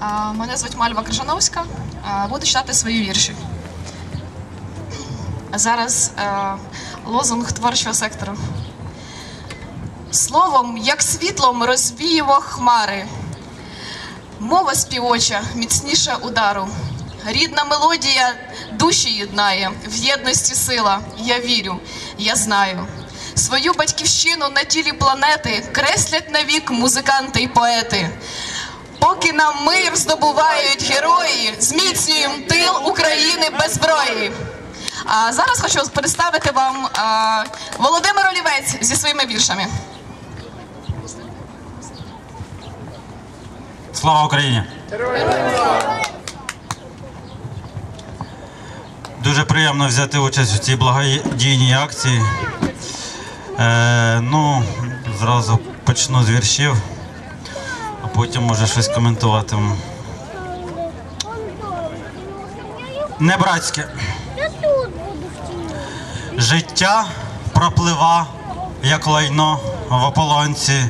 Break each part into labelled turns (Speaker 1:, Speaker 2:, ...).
Speaker 1: А, Мене звуть Мальва Крижановська. Буду читати свої вірші. Зараз е, лозунг творчого сектору. Словом, як світлом розвіював хмари. Мова співоча міцніша удару. Рідна мелодія душі єднає, в єдності сила. Я вірю, я знаю. Свою батьківщину на тілі планети креслять навік музиканти й поети. Поки нам мир здобувають герої, зміцнюємо тил України без зброї. А зараз хочу представити вам а, Володимир Олівець зі своїми віршами.
Speaker 2: Слава Україні! Дуже приємно взяти участь у цій благодійній акції. Е, ну, зразу почну з віршів, потім може щось коментуватиму. Не братське. Життя проплива, як лайно в ополонці.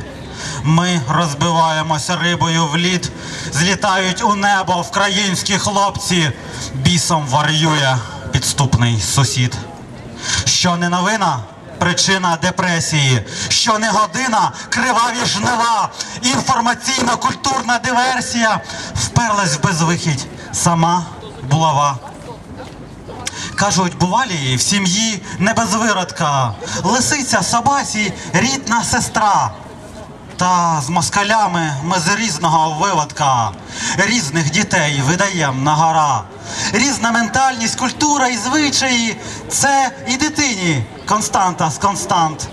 Speaker 2: Ми розбиваємося рибою в лід, злітають у небо вкраїнські хлопці, бісом варює підступний сусід. Що не новина, причина депресії, що не година, криваві жнива, інформаційно-культурна диверсія вперлась в безвихідь, сама булава. Кажуть, бувалі в сім'ї не без виродка. Лисиця собасі рідна сестра. Та з москалями ми з різного виводка, різних дітей видаєм на гора. Різна ментальність, культура і звичаї це і дитині константа з констант.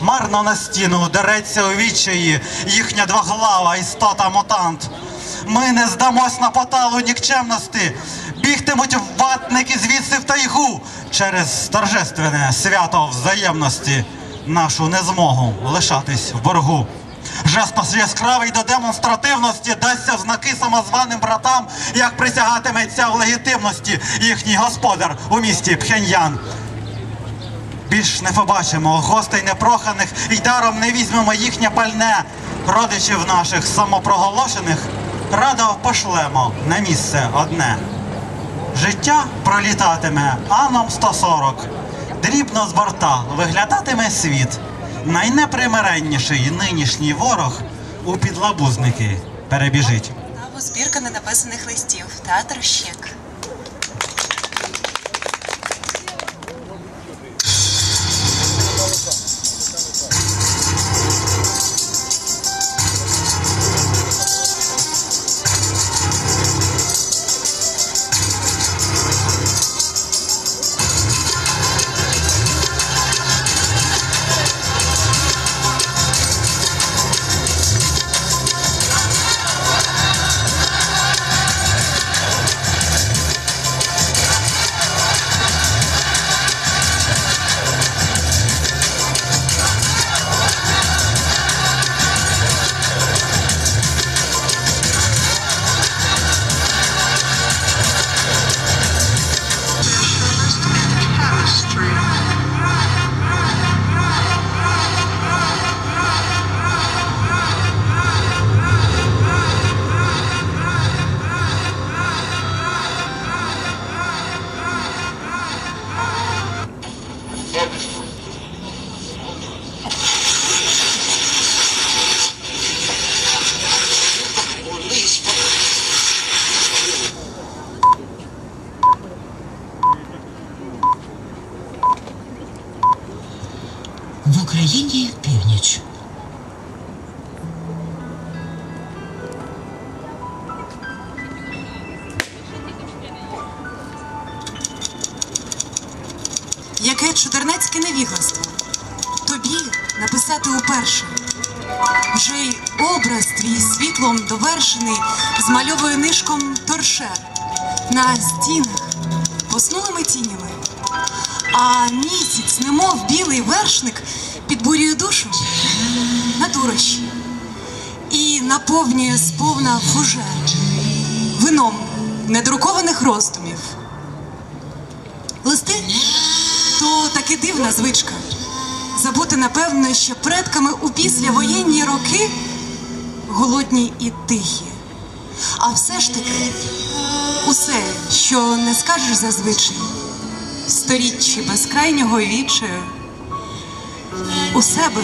Speaker 2: Марно на стіну дереться у відчаї їхня двоглава істота мутант. Ми не здамось на поталу нікчемності, бігтимуть ватники звідси в тайгу через торжественне свято взаємності, нашу незмогу лишатись в боргу. Жест яскравий до демонстративності дасться в знаки самозваним братам, як присягатиметься в легітимності їхній господар у місті Пхеньян. Більш не побачимо гостей непроханих і даром не візьмемо їхнє пальне. Родичів наших самопроголошених радо пошлемо на місце одне. Життя пролітатиме Аном 140. Дрібно з борта виглядатиме світ. Найнепримиренніший нинішній ворог у підлабузники перебіжить.
Speaker 3: Або збірка ненаписаних листів. Театр Щек.
Speaker 4: Україні північ.
Speaker 3: Яке чудернацьке невігластво. Тобі написати уперше. Вже й образ твій світлом довершений змальовує нишком торшер на стінах поснулими тінями. А місяць, немов білий вершник, підбурює душу на дурощі і наповнює сповна фужер вином недрукованих роздумів. Листи то таки дивна звичка. Забути, напевно, що предками у післявоєнні роки голодні і тихі. А все ж таки, усе, що не скажеш зазвичай, сторіччі безкрайнього вічаю, у себе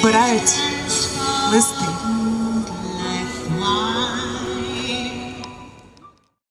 Speaker 3: вбирають листи.